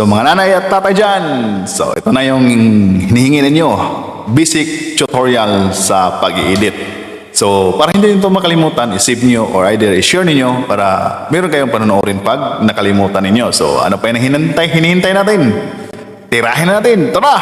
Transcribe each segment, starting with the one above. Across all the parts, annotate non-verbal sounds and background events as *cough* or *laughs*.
So mga nanay at tatay dyan, so ito na yung hinihingi ninyo, basic tutorial sa pag-i-edit. So para hindi nyo ito makalimutan, isave nyo or either i-share ninyo para meron kayong panonoodin pag nakalimutan ninyo. So ano pa yung hinintay, hinihintay natin? Tirahin na natin, tara!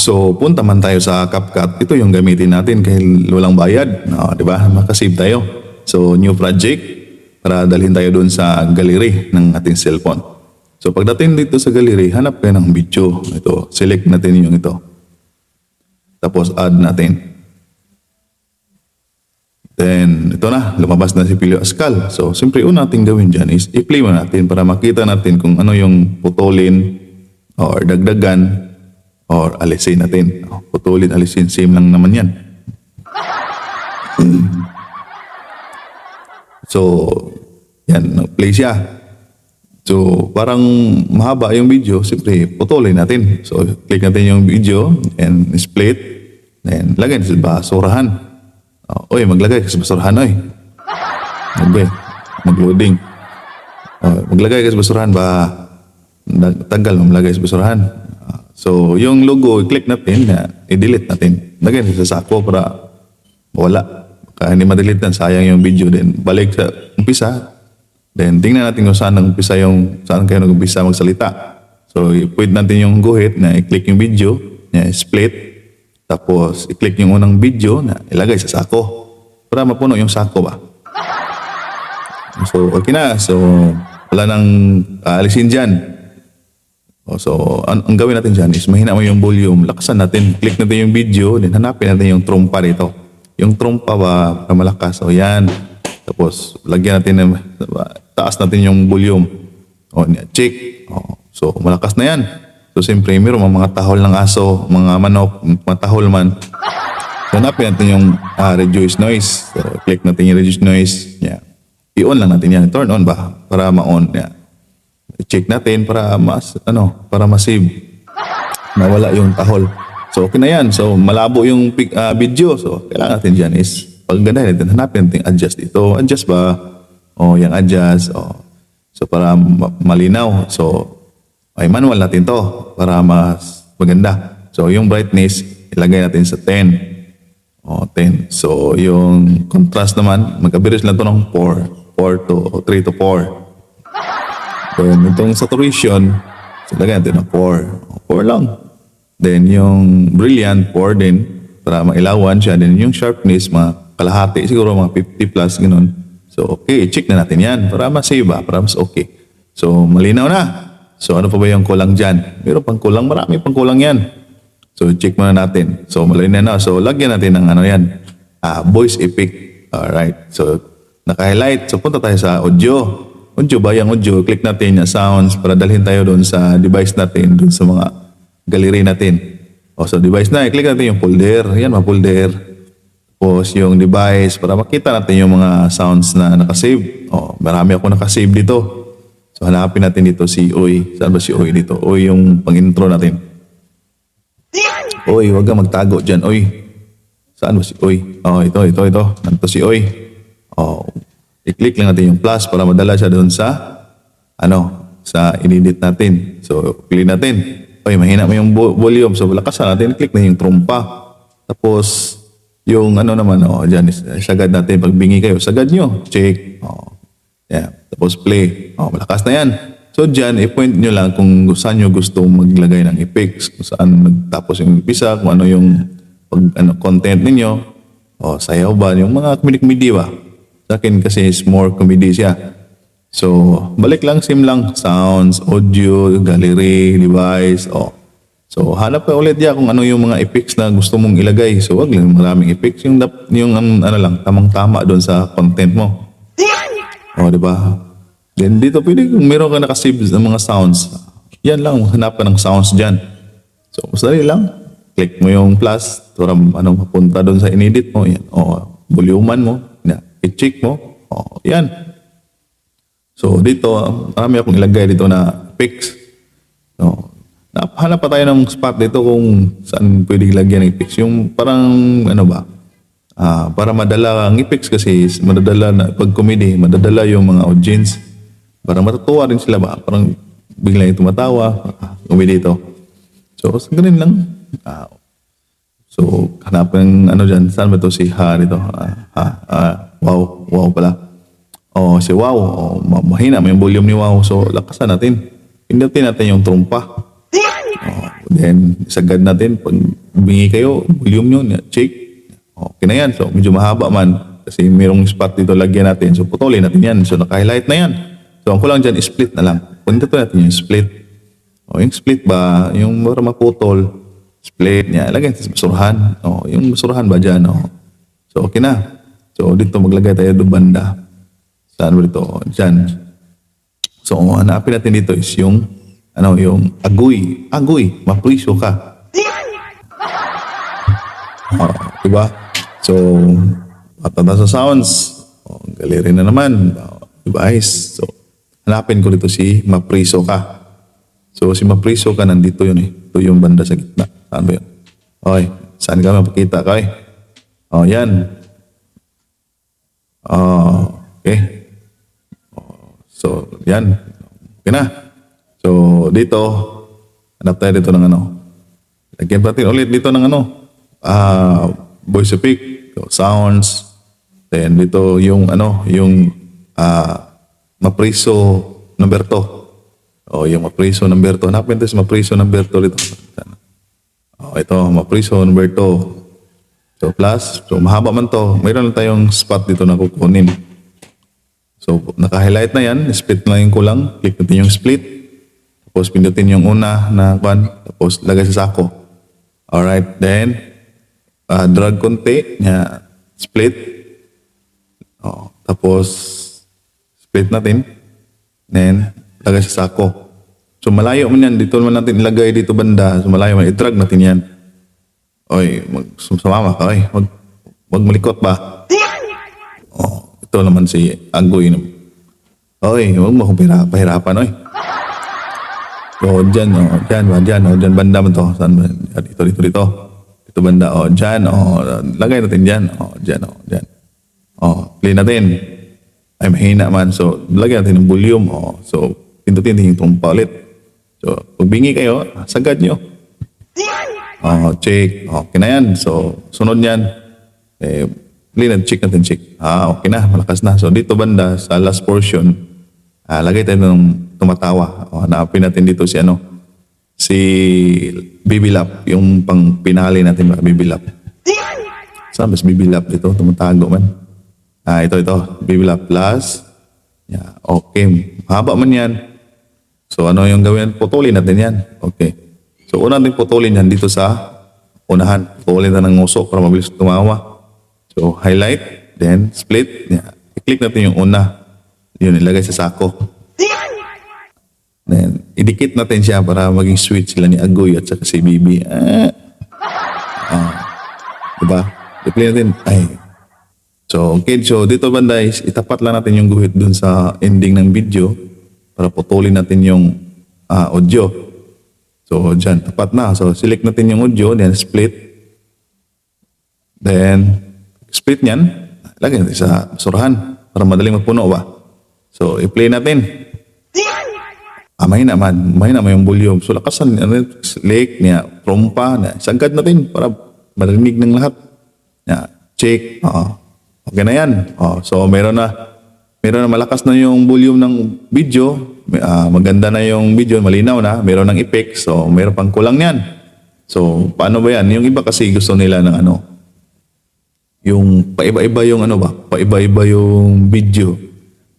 So punta man tayo sa CapCut, ito yung gamitin natin kahit walang bayad, no, di ba? Makasave tayo. So new project, para dalhin tayo doon sa gallery ng ating cellphone. So pagdating dito sa gallery, hanap kayo ng video. Ito, select natin yung ito. Tapos add natin. Then, ito na, lumabas na si Pilio Ascal. So, siyempre, una natin gawin dyan is i-play mo natin para makita natin kung ano yung putulin or dagdagan or alisin natin. Oh, Putulin, alisin, same lang naman yan. *clears throat* So, yan, play siya. So, parang mahaba yung video, siyempre, putulin natin. So, click natin yung video and split. Then, lagay sa basurahan. Oh, oy, maglagay ka sa basurahan, oy. Magbe, mag-loading. Oh, maglagay ka sa basurahan ba mo maglagay sa basurahan. Ah, So, yung logo, i-click natin, na i-delete natin. Lagay natin sa sako para wala. Kaya hindi madelete yan, sayang yung video. Then, balik sa umpisa. Then, tingnan natin kung saan nag-umpisa yung, saan kayo nag-umpisa magsalita. So, i-put natin yung guhit na i-click yung video, na split. Tapos, i-click yung unang video na ilagay sa sako. Para mapuno yung sako ba. So, okay na. So, wala nang aalisin dyan. O, So, ang, ang gawin natin dyan is mahina mo yung volume, lakasan natin, click natin yung video, then hanapin natin yung trompa dito. Yung trompa ba, para malakas. O yan. Tapos, lagyan natin, ng, taas natin yung volume. O, check. O, so, malakas na yan. So, siyempre, meron mga tahol ng aso, mga manok, mga tahol man. So, hanapin natin yung ah, reduce noise. So, click natin yung reduce noise. Yeah. I-on lang natin yan. Turn on ba? Para ma-on. Yeah check natin para mas ano para ma-save nawala yung tahol so okay na yan so malabo yung ah, video so kailangan natin dyan is pag ganda natin hanapin natin adjust ito adjust ba o yung adjust o so para ma- malinaw so ay manual natin to para mas maganda so yung brightness ilagay natin sa 10 o 10 so yung contrast naman mag-average lang to ng 4 4 to 3 to 4 Then, itong saturation, so lagyan natin ng 4. 4 lang. Then, yung brilliant, 4 din, para mailawan siya. Then, yung sharpness, mga kalahati, siguro mga 50 plus, ganun. So, okay, check na natin yan para mas-save ba, para mas okay. So, malinaw na. So, ano pa ba yung kulang dyan? Meron pang kulang, marami pang kulang yan. So, check muna natin. So, malinaw na. So, lagyan natin ng ano yan, ah, voice effect. Alright. So, naka-highlight. So, punta tayo sa audio. Audio ba? Yung audio, click natin yung sounds para dalhin tayo doon sa device natin, doon sa mga gallery natin. O sa device na, i-click natin yung folder. Yan, mga folder. Tapos yung device para makita natin yung mga sounds na nakasave. O, marami ako nakasave dito. So hanapin natin dito si Oy. Saan ba si Oy dito? Oy yung pang-intro natin. Oy, wag kang magtago dyan. Oy, saan ba si Oy? Oh, ito, ito, ito. Nanto si Oy. Oh, i-click lang natin yung plus para madala siya doon sa ano, sa inedit natin. So, pili natin. Oy, mahina mo yung vo- volume. So, lakasan natin. Click na yung trompa. Tapos, yung ano naman, oh, dyan, sagad natin. Pag bingi kayo, sagad nyo. Check. Oh, yeah. Tapos play. Oh, malakas na yan. So, dyan, i-point nyo lang kung saan nyo gusto maglagay ng effects. Kung saan nagtapos yung umpisa, kung ano yung pag, ano, content ninyo. O, sayaw ba? Yung mga comedy-comedy ba? Sa akin kasi is more comedy siya. So, balik lang, sim lang. Sounds, audio, gallery, device, o. So, hanap ka ulit ya kung ano yung mga effects na gusto mong ilagay. So, wag lang maraming effects. Yung, yung um, ano lang, tamang-tama doon sa content mo. O, di ba? Then dito pwede kung meron ka nakasave ng mga sounds. Yan lang, hanap ka ng sounds dyan. So, dali lang. Click mo yung plus para ano, mapunta doon sa inedit mo. Yan. O, volumean mo. Yan. I-check mo. O, yan. So, dito, marami akong ilagay dito na fix. So, hanap pa tayo ng spot dito kung saan pwede lagyan ng fix. Yung parang, ano ba, Ah, para madala ang effects kasi madadala na pag comedy, madadala yung mga audience para matutuwa rin sila ba? Parang biglang yung tumatawa, Umi dito. So, so ganun lang. Ah, so, hanapin ano dyan. Saan ba to si Ha dito? Ah, ha, ah, wow, wow pala. Oh, si Wow. Oh, ma- mahina may volume ni Wow. So, lakasan natin. Pindutin natin yung trumpa. Then, sagad natin. Pag bingi kayo, volume yun. Check. Okay na yan. So, medyo mahaba man. Kasi mayroong spot dito lagyan natin. So, putulin natin yan. So, naka-highlight na yan. So, ang kulang dyan, split na lang. Punta natin yung split. O, yung split ba, yung para maputol, split niya. Lagyan sa basurahan. O, yung basurahan ba dyan? O. So, okay na. So, dito maglagay tayo do banda. Saan ba dito? Dyan. So, hanapin natin dito is yung, ano, yung agoy. Agoy. Mapriso ka. Oh, diba? So, patanda sa sounds. Oh, galeri na naman. Oh, device. So, hanapin ko dito si Mapriso ka. So, si Mapriso ka, nandito yun eh. Ito yung banda sa gitna. Saan ba yun? Okay. Saan ka mapakita ka eh? Oh, yan. Oh, okay. Oh, so, yan. Okay na. So, dito, hanap tayo dito ng ano. Lagyan natin ulit dito ng ano. Ah, voice effect, so, sounds. Then dito yung ano, yung ah, mapriso number 2. O yung mapriso number 2. Hanapin tayo sa mapriso number 2 dito. Oh, ito, mapriso number 2. So plus, so mahaba man to. Mayroon na tayong spot dito na kukunin. So naka-highlight na yan. Split na yung kulang. Click natin yung split. Tapos pindutin yung una na kwan. Tapos lagay sa sako. Alright, then ah, drag konti. Nya, split. Oh, tapos split natin. Then lagay sa sako. So malayo man yan. Dito naman natin ilagay dito banda. So malayo man. I-drag natin yan. Oy, mag sumama ka, oy. Wag, wag malikot ba? Oh, ito naman si Agoy. Oy, wag mo akong pahira- pahirapan, oy. Oh, dyan, oh, dyan ba, dyan, oh, dyan, banda mo to. Saan ba? Yan, Dito, dito, dito. Dito banda, oh, dyan, oh, lagay natin dyan, oh, dyan, oh, dyan. Oh, play natin. Ay, mahina man. So, lagyan natin ng volume, oh. So, pindutin natin yung ulit. So, pag kayo, sagad nyo. Oh, check. Okay na yan. So, sunod yan. Eh, play na, check natin, check. Ah, okay na. Malakas na. So, dito banda, sa last portion, ah, lagay tayo ng tumatawa. O, hanapin natin dito si ano, si Baby Lap, yung pang pinali natin, mga Baby Lap. Saan ba si Baby Lap dito? Tumatago man. Ah, ito, ito. Baby Lap plus. Yeah, okay. Haba man yan. So, ano yung gawin? Putulin natin yan. Okay. So, una natin putulin yan dito sa unahan. Putulin na ng nguso para mabilis tumawa. So, highlight, then split. Yeah. I-click natin yung una. Yun, ilagay sa sako. Then, idikit natin siya para maging sweet sila ni Agoy at saka si Bibi. Ah. Ah. Diba? I-play natin. Ay. So, okay. So, dito banda itapat lang natin yung guhit dun sa ending ng video para putulin natin yung ah, audio. So, dyan, tapat na. So, select natin yung audio, then split. Then, split niyan, lagyan natin sa basurahan para madaling magpuno ba? So, i-play natin. Ah, mahina man. Mahina yung volume. So, lakasan, ano, lake niya, trompa, niya. Sagad natin para marinig ng lahat. Niya, check. Oo. Okay na yan. Oh, so, meron na, meron na malakas na yung volume ng video. Ah, maganda na yung video, malinaw na. Meron ng effect. So, meron pang kulang yan. So, paano ba yan? Yung iba kasi gusto nila ng ano, yung paiba-iba yung ano ba, paiba-iba yung video.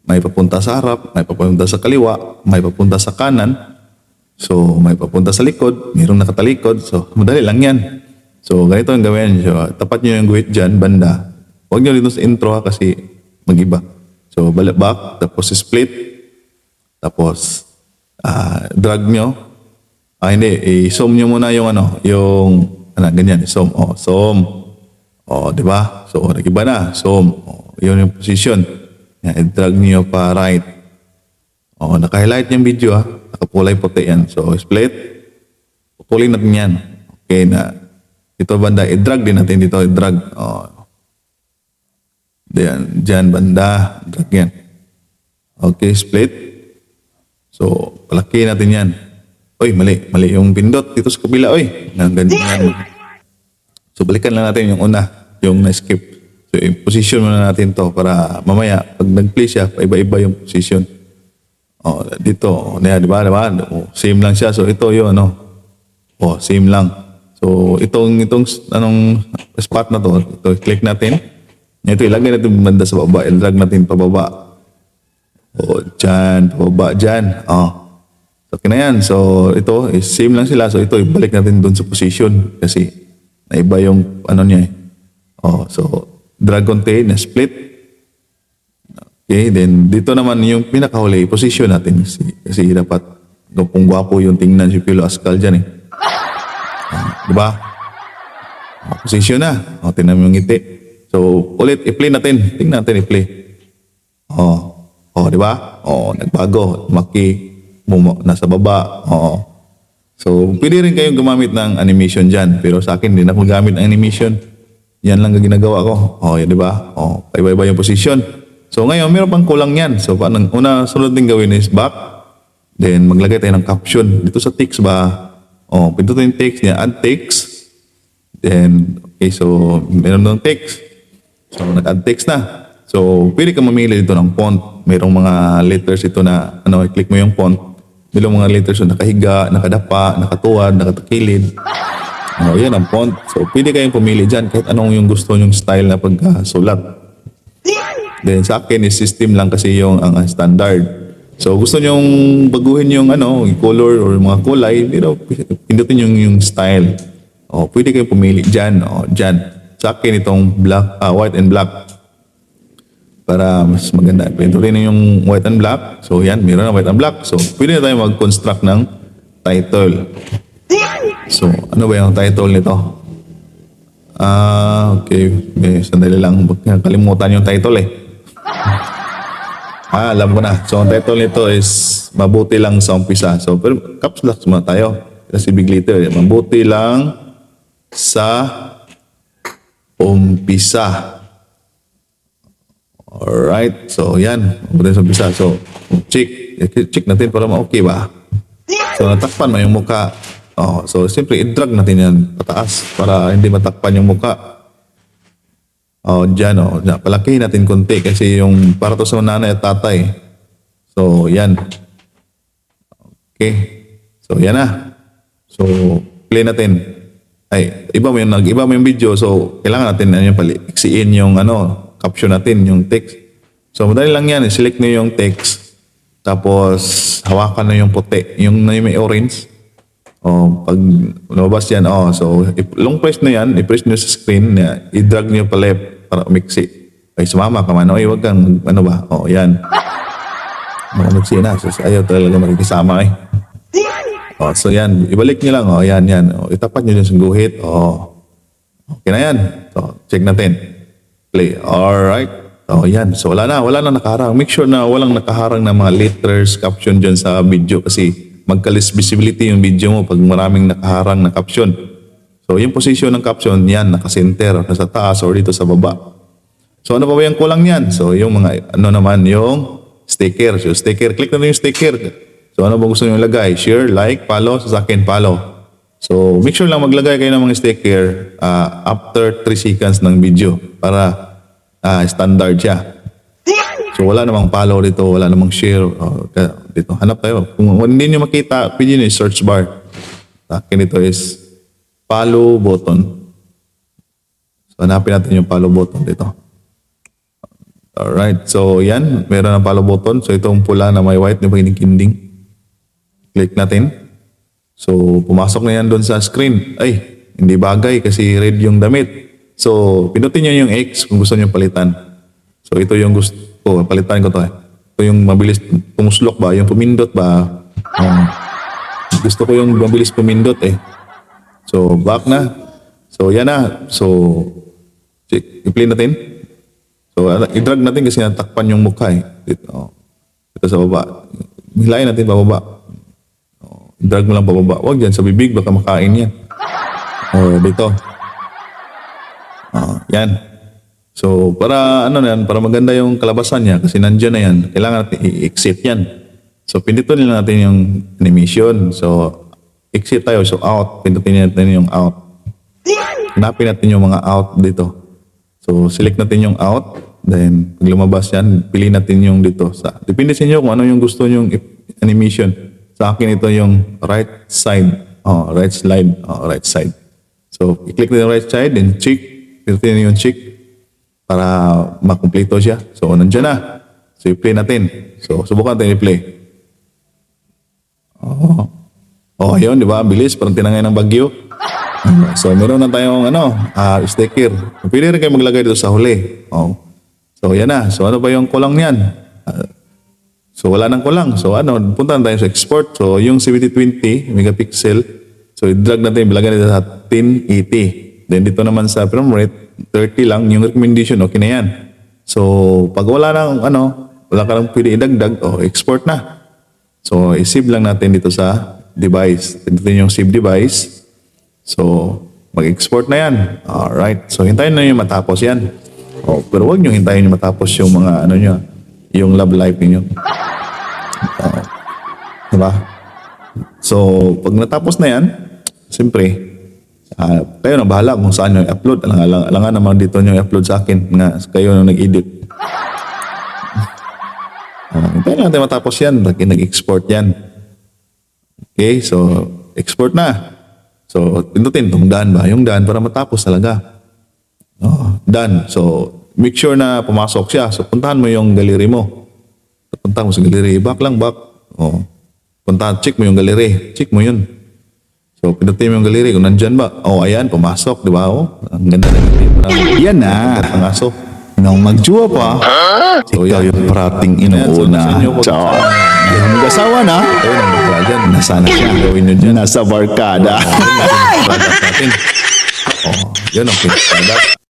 May papunta sa harap, may papunta sa kaliwa, may papunta sa kanan. So, may papunta sa likod, mayroong nakatalikod. So, madali lang yan. So, ganito ang gawin. So, tapat nyo yung guhit dyan, banda. Huwag nyo dito sa intro ha, kasi magiba. So, balik back, tapos split. Tapos, ah, drag nyo. Ah, hindi. I-zoom nyo muna yung ano, yung, ano, ganyan. I-zoom. Oh, zoom. Oh, di ba? So, nag-iba na. So, oh, yun yung position. Yan, i-drag niyo pa right. Oh, naka-highlight yung video ah. Nakapulay puti yan. So, split. Putulin natin yan. Okay na. Ito banda, i-drag din natin dito. I-drag. Oh. Diyan, dyan banda. Drag yan. Okay, split. So, palaki natin yan. oy, mali, mali yung pindot dito sa kabila, oy. Ganyan. So, balikan lang natin yung una, yung na-skip. So, i-position muna natin to para mamaya, pag nag-play siya, iba-iba yung position. Oh, dito, oh, di ba, di ba? Oh, same lang siya. So, ito yun, ano. Oh, same lang. So, itong, itong, anong spot na to, ito, click natin. Ito, ilagay natin banda sa baba, i-drag natin pababa. O, dyan, pababa, dyan. O. Okay na yan. So, ito, is same lang sila. So, ito, ibalik natin dun sa position. Kasi, naiba yung, ano niya eh. O, so, drag konti, na split. Okay, then, dito naman yung pinakahuli, position natin. Kasi, kasi dapat, kung gwapo yung tingnan si Pilo Ascal dyan eh. Ah, di ba? O, position na. O, tingnan mo yung ngiti. So, ulit, i-play natin. Tingnan natin i-play. Oh. Oh, di ba? Oh, nagbago. Maki mumo nasa baba. Oh. So, pwede rin kayong gumamit ng animation diyan, pero sa akin din ako gamit ng animation. Yan lang ang ginagawa ko. Oh, yan di ba? Oh, iba-iba yung position. So, ngayon meron pang kulang yan. So, paano una sunod din gawin is back. Then maglagay tayo ng caption dito sa text ba. Oh, pindutin yung text niya, add text. Then, okay, so meron ng text. So, nag-add text na. So, pwede ka mamili dito ng font. Merong mga letters ito na, ano, i-click mo yung font. Merong mga letters na nakahiga, nakadapa, nakatuwad, nakatakilid. Oh, yan ang font. So, pwede kayong pumili dyan kahit anong yung gusto nyong style na pagkasulat. Then, sa akin, is system lang kasi yung ang ang standard. So, gusto nyong baguhin yung ano, yung color or mga kulay, pero pindutin yung, yung style. Oh, pwede kayong pumili dyan. Oh, dyan. Sa akin, itong black, ah, white and black para mas maganda. Pintutin na yung white and black. So yan, meron na white and black. So pwede na tayo mag-construct ng title. So ano ba yung title nito? Ah, okay. May sandali lang. Kalimutan yung title eh. Ah, alam ko na. So ang title nito is Mabuti lang sa umpisa. So pero caps lock muna tayo. Kasi big letter. eh. Mabuti lang sa umpisa. Alright. So, yan. Mabuti sa umpisa. So, check. Check natin para ma-okay ba? So, natakpan mo yung muka. Oh, so, siyempre, i-drag natin yan pataas para hindi matakpan yung muka. Oh, dyan, oh. Palakihin natin konti kasi yung para to sa nanay at tatay. So, yan. Okay. So, yan na. So, play natin. Ay, iba mo yung nag-iba mo yung video. So, kailangan natin ano yung pali, iksiin yung ano, caption natin, yung text. So, madali lang yan. Select nyo yung text. Tapos, hawakan na yung puti. Yung may orange. Oh, pag lumabas yan, oh, so, if- long press na yan, i-press nyo sa screen, na, i-drag nyo pa left para umiksi. Ay, sumama ka man. Oy, wag kang, ano ba? Oh, yan. *laughs* Oh, umiksi na. So, ayaw talaga makikisama eh. Oh, so yan, ibalik nyo lang. Oh, yan, yan. Oh, itapat nyo dyan sa guhit. Oh, okay na yan. So, check natin. Play. Alright. Oh, yan. So, wala na. Wala na nakaharang. Make sure na walang nakaharang na mga letters, caption dyan sa video kasi magkalis visibility yung video mo pag maraming nakaharang na caption. So, yung position ng caption, yan, nakasenter, nasa taas or dito sa baba. So, ano pa ba yung kulang niyan? So, yung mga, ano naman, yung sticker. So, sticker, click na yung sticker. So, ano ba gusto nyo ilagay? Share, like, follow, sa akin, follow. So, make sure lang maglagay kayo ng mga sticker ah, after 3 seconds ng video para ah, standard siya. So, wala namang follow dito, wala namang share. Kaya dito, hanap tayo. Kung hindi nyo makita, pwede nyo search bar. Akin ito is follow button. So, hanapin natin yung follow button dito. Alright, so yan, meron ng follow button. So, itong pula na may white na kinikinding. Click natin. So, pumasok na yan doon sa screen. Ay, hindi bagay kasi red yung damit. So, pinutin nyo yung X kung gusto nyo palitan. So, ito yung gusto ko. Palitan ko to eh. Ito yung mabilis tumuslok ba? Yung pumindot ba? Um, gusto ko yung mabilis pumindot eh. So, back na. So, yan na. So, i-play natin. So, i-drag natin kasi natakpan yung mukha eh. Dito, oh. Dito sa baba. Hilayin natin pababa. Oh, drag mo lang pababa. Huwag yan sa bibig, baka makain yan. Oh, dito. Oh, yan. So, para ano na yan, para maganda yung kalabasan niya kasi nandiyan na yan, kailangan natin i-exit yan. So, pindutin lang natin yung animation. So, exit tayo. So out, pindutin natin yung out. Hanapin natin yung mga out dito. So select natin yung out. Then pag lumabas yan, pili natin yung dito. Sa, depende sa inyo kung ano yung gusto yung animation. Sa akin ito yung right side. Oh, right slide. Oh, right side. So i-click na yung right side, then check. Pindutin yung check para makumpleto siya. So nandiyan na. So i-play natin. So subukan natin i-play. Oh. Oh, yun, di ba? Bilis, parang tinangay ng bagyo. So, meron na tayong ano, ah, sticker. Pwede rin kayo maglagay dito sa huli. Oh. So, yan na. So, ano ba yung kulang niyan? Ah, so, wala nang kulang. So, ano, punta na tayo sa export. So, yung 7020 megapixel. So, i-drag natin, bilagay natin sa 1080. Then, dito naman sa frame rate, 30 lang. Yung recommendation, okay na yan. So, pag wala nang, ano, wala ka nang pwede idagdag, oh, export na. So, i-save lang natin dito sa device. Pindutin yung save device. So, mag-export na yan. Alright. So, hintayin na yung matapos yan. Oh, pero wag nyo hintayin yung matapos yung mga ano nyo, yung love life ninyo. Oh, diba? So, pag natapos na yan, siyempre, ah, kayo na bahala kung saan nyo i-upload. Alang, alang, alangan naman dito nyo i-upload sa akin nga kayo na nag-edit. Uh, *laughs* hintayin lang natin matapos yan. Nag-export yan. Okay, so export na. So, pindutin itong done ba? Yung done para matapos talaga. Oh, done. So, make sure na pumasok siya. So, puntahan mo yung gallery mo. Punta mo sa gallery. Back lang, back. Oh. Puntahan, check mo yung gallery. Check mo yun. So, pindutin mo yung gallery. Kung nandyan ba? Oh, ayan, pumasok. Di ba? Oh, ang ganda na yung Yan na. Ang aso. Nung magjuwa pa, So, ikaw yung so, inuuna. Char. Yung mag-asawa na, Ayun, ang bakla dyan. nasana siya. Gawin nyo dyan. Nasa barkada. *laughs* Oh, yun ang product.